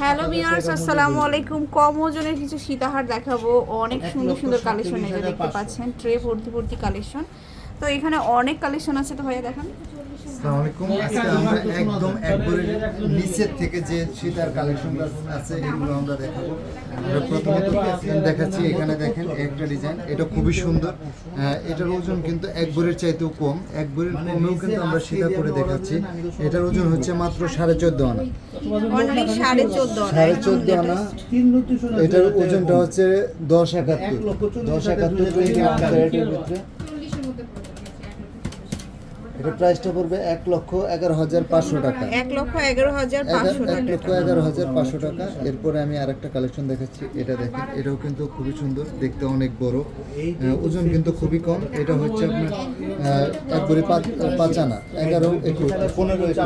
Hello মিয়ার্স আসসালামু আলাইকুম। কম ওজনের কিছু সীতাহার দেখাবো। অনেক সুন্দর সুন্দর কালেকশন এটা দেখতে পাচ্ছেন। ট্রে ভর্তি ভর্তি কালেকশন তো এখানে অনেক কালেকশন আছে তো ভাইয়া দেখান। আসসালামু আলাইকুম আজকে আমরা একদম একবারে নিচের থেকে যে সীতার আছে এগুলো আমরা দেখাবো। আমরা প্রথমে তো দেখাচ্ছি এখানে দেখেন একটা ডিজাইন এটা খুবই সুন্দর। আহ, এটার ওজন কিন্তু একবারের চাইতেও কম। একবারের কমেও কিন্তু আমরা সীতা করে দেখাচ্ছি। এটার ওজন হচ্ছে মাত্র সাড়ে চোদ্দ আনা। অনলি সাড়ে চোদ্দ সাড়ে চোদ্দ আনা। এটার ওজনটা হচ্ছে দশ একাত্তর। দশ একাত্তর টোয়েন্টি ওয়ান ক্যারেটের ভিতরে এটা প্রাইসটা পড়বে এক লক্ষ এগারো হাজার পাঁচশো টাকা। এক লক্ষ এগারো হাজার পাঁচশো এক লক্ষ টাকা এগারো হাজার পাঁচশো টাকা। এরপরে আমি আরেকটা কালেকশন দেখাচ্ছি এটা দেখেন এটাও কিন্তু খুবই সুন্দর দেখতে অনেক বড়। ওজন কিন্তু খুবই কম এটা হচ্ছে আপনার আহ, একবারে পাঁচ- আনা এগারো একুশ পনেরো একুশ।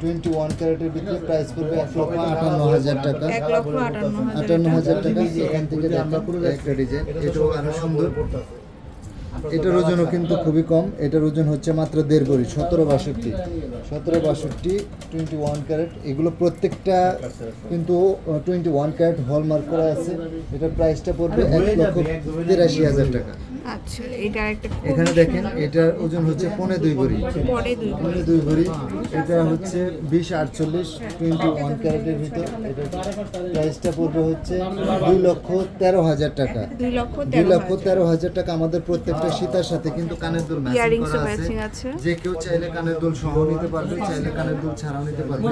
টোয়েন্টি ওয়ান ক্যারেটের ভিতরে প্রাইস পড়বে এক লক্ষ আটান্ন হাজার টাকা। আটান্ন হাজার আটান্ন হাজার টাকা। এখান থেকে আমরা পুরো একটা ডিজাইন এটাও আরও সুন্দর। এটার ওজনও কিন্তু খুবই কম। এটার ওজন হচ্ছে মাত্র দেড় ভরি সতেরো বাষট্টি। সতেরো বাষট্টি টোয়েন্টি ওয়ান ক্যারেট এগুলো প্রত্যেকটা কিন্তু টোয়েন্টি ওয়ান ক্যারেট হলমার্ক করা আছে। এটার প্রাইসটা পড়বে এক লক্ষ তিরাশি হাজার টাকা। আচ্ছা এখানে দেখেন এটার ওজন হচ্ছে পনে দুই ভরি পনে দুই ভরি এটা হচ্ছে বিশ আটচল্লিশ টোয়েন্টি ওয়ান ক্যারেটের ভিতর। এটার প্রাইসটা পড়বে হচ্ছে দুই লক্ষ তেরো হাজার টাকা। দুই লক্ষ তেরো হাজার। টাকা আমাদের প্রত্যেকটা সীতার সাথে কিন্তু কানের দুল ম্যাচিং করা আছে। যে কেউ চাইলে কানের দুল সহ নিতে পারবে চাইলে কানের দুল ছাড়াও নিতে পারবে।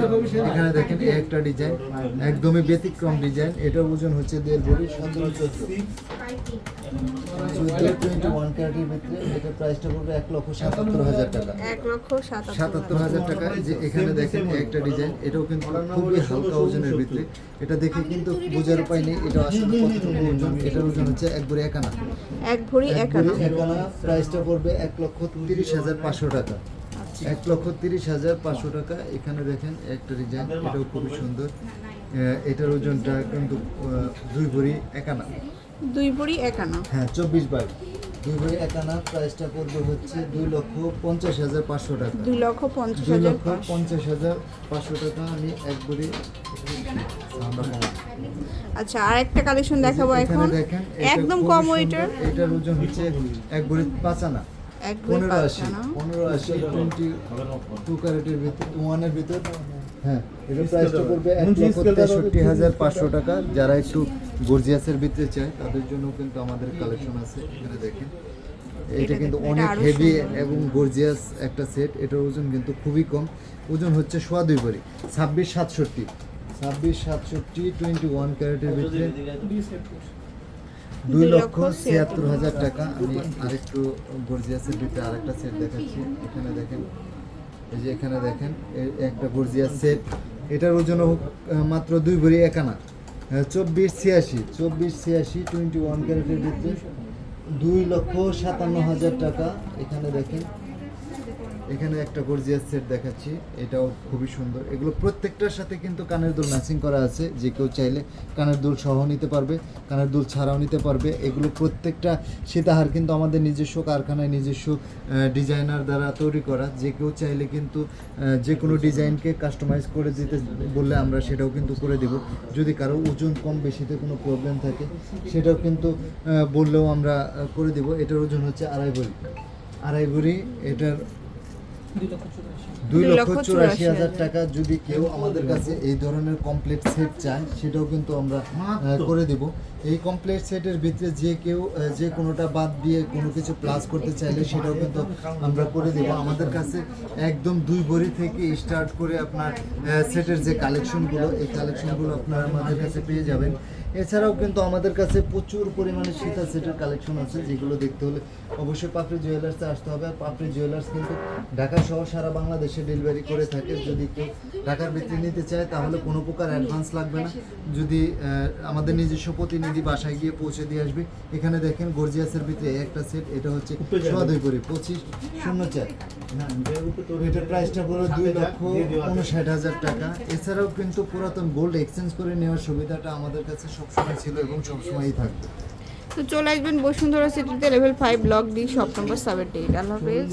এখানে দেখেন এই একটা ডিজাইন একদমই ব্যতিক্রম ডিজাইন এটার ওজন হচ্ছে দেড় ভরি সতেরো চোদ্দ। চোদ্দ টোয়েন্টি ওয়ান ক্যারেটের ভিতরে এটা প্রাইসটা পড়বে এক লক্ষ সাতাত্তর হাজার টাকা। এক লক্ষ সাতাত্তর সাতাত্তর হাজার টাকা। যে এখানে দেখেন একটা ডিজাইন এটাও কিন্তু খুবই হালকা ওজনের ভিতরে। এটা দেখে কিন্তু বোঝার উপায় নেই এটা আসলে কতটুকু ওজন এটার ওজন হচ্ছে একানা এক ভরি এক ভরি একানা প্রাইসটা পড়বে এক লক্ষ তিরিশ হাজার পাঁচশো টাকা। এক লক্ষ তিরিশ হাজার পাঁচশো টাকা। এখানে দেখেন একটা ডিজাইন এটাও খুবই সুন্দর। এটার ওজনটা কিন্তু দুই ভরি একানা। দুই ভরি একানা। হ্যাঁ চব্বিশ বাই দুই একানা প্রাইসটা পড়বে হচ্ছে দুই লক্ষ পঞ্চাশ হাজার পাঁচশো টাকা দুই লক্ষ পঞ্চাশ দুই লক্ষ পঞ্চাশ হাজার পাঁচশো টাকা আমি একবারে আচ্ছা আর একটা কালেকশন দেখাবো এখানে একদম কম সুন্দর। এটার ওজন হচ্ছে পাঁচানা এক ভরি পনেরো পাঁচ আশি আনা। পনেরো আশি টোয়েন্টি টু ক্যারেটের ভিতর ওয়ানের ভিতর হ্যাঁ এটা প্রাইসটা পড়বে এক লক্ষ তেষট্টি হাজার পাঁচশো টাকা যারা একটু গর্জিয়াসের ভিতরে চায় তাদের জন্য কিন্তু আমাদের কালেকশন আছে এখানে দেখেন। এটা কিন্তু অনেক হেভি এবং গর্জিয়াস একটা সেট এটার ওজন কিন্তু খুবই কম। ওজন হচ্ছে সোয়া দুই ভরি ছাব্বিশ সাতষট্টি। ছাব্বিশ সাতষট্টি টোয়েন্টি ওয়ান ক্যারেটের ভিতরে দুই লক্ষ ছিয়াত্তর হাজার টাকা। আমি আরেকটু গর্জিয়াসের ভিতরে আরেকটা সেট দেখাচ্ছি। এখানে দেখেন এই যে এখানে দেখেন একটা গর্জিয়া সেট এটার ওজন মাত্র দুই ভরি একানা। চব্বিশ ছিয়াশি চব্বিশ ছিয়াশি টোয়েন্টি ওয়ান ক্যারেটের ভিতরে দুই লক্ষ সাতান্ন হাজার টাকা। এখানে দেখেন এখানে একটা গর্জিয়াস সেট দেখাচ্ছি। এটাও খুবই সুন্দর। এগুলো প্রত্যেকটার সাথে কিন্তু কানের দুল ম্যাচিং করা আছে। যে কেউ চাইলে কানের দুল সহ নিতে পারবে, কানের দুল ছাড়াও নিতে পারবে। এগুলো প্রত্যেকটা সীতাহার কিন্তু আমাদের নিজস্ব কারখানায়, নিজস্ব ডিজাইনার দ্বারা তৈরি করা। যে কেউ চাইলে কিন্তু যে কোনো ডিজাইনকে কাস্টমাইজ করে দিতে বললে আমরা সেটাও কিন্তু করে দেব। যদি কারও ওজন কম বেশিতে কোনো প্রবলেম থাকে, সেটাও কিন্তু বললেও আমরা করে দেব। এটার ওজন হচ্ছে আড়াই ভরি। আড়াই ভরি, এটার 우리도 그쪽으로 দুই লক্ষ চুরাশি হাজার টাকা যদি কেউ আমাদের কাছে এই ধরনের কমপ্লিট সেট চায় সেটাও কিন্তু আমরা করে দেব। এই কমপ্লিট সেটের ভিতরে যে কেউ যে কোনোটা বাদ দিয়ে কোনো কিছু প্লাস করতে চাইলে সেটাও কিন্তু আমরা করে দেব। আমাদের কাছে একদম দুই ভরি থেকে স্টার্ট করে আপনার সেটের যে কালেকশনগুলো এই কালেকশনগুলো আপনারা আমাদের কাছে পেয়ে যাবেন। এছাড়াও কিন্তু আমাদের কাছে প্রচুর পরিমাণে সীতা সেটের কালেকশন আছে যেগুলো দেখতে হলে অবশ্যই পাপড়ি জুয়েলার্সে আসতে হবে। আর পাপড়ি জুয়েলার্স কিন্তু ঢাকা সহ সারা বাংলাদেশে ডেলিভারি করে থাকে যদি কেউ ঢাকার ভিতরে নিতে চায় তাহলে কোনো প্রকার অ্যাডভান্স লাগবে না। যদি আহ, আমাদের নিজস্ব প্রতিনিধি বাসায় গিয়ে পৌঁছে দিয়ে আসবে এখানে দেখেন গর্জিয়াসের ভিতরে একটা সেট এটা হচ্ছে সোয়া দুই করে পঁচিশ শূন্য চার। এটার প্রাইসটা পুরো দুই লক্ষ উনষাট হাজার টাকা। এছাড়াও কিন্তু পুরাতন গোল্ড এক্সচেঞ্জ করে নেওয়ার সুবিধাটা আমাদের কাছে সবসময় ছিল এবং সবসময়ই থাকবে। তো চলে আসবেন বসুন্ধরা সিটিতে level five block D shop number seventy eight আল্লাহ হাফেজ।